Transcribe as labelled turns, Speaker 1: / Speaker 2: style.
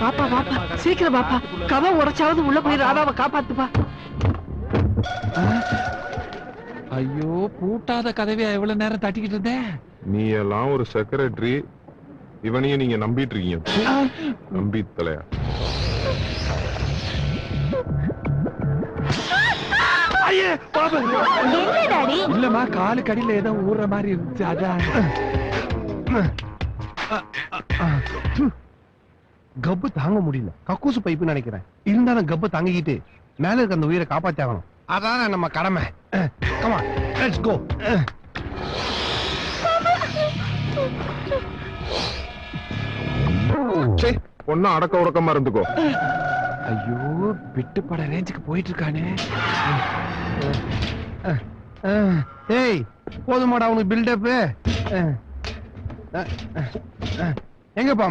Speaker 1: பாப்பா பாப்பா சீக்கிரம் பாப்பா கதை உடைச்சாவது உள்ள போய் ராதாவை காப்பாத்துப்பா
Speaker 2: ஐயோ பூட்டாத கதவையா எவ்வளவு நேரம் தட்டிக்கிட்டு இருந்தேன்?
Speaker 3: நீ எல்லாம் ஒரு செக்ரட்டரி இவனையும் நீங்க நம்பிட்டு இருக்கீங்க. நம்பி தலையா
Speaker 2: இல்லம்மா காலு கடியில ஏதோ ஊற மாதிரி இருந்துச்சு அதான்.
Speaker 4: கப்பு தாங்க முடியல. கக்கூசு பைப்பு நினைக்கிறேன். இருந்தாலும் கப்பு தாங்கிக்கிட்டு மேல இருக்க அந்த உயிரை காப்பாத்தி ஆகணும் அதான் நம்ம கடமை. கமா லெட்ஸ் கோ
Speaker 3: பொண்ணா அடக்க உடக்கமா இருந்துக்கோ.
Speaker 2: ஐயோ விட்டு பட ரேஞ்சுக்கு போயிட்டு இருக்கானே
Speaker 4: ஏய் போதுமாடா உனக்கு பில்டப் எங்க பாம்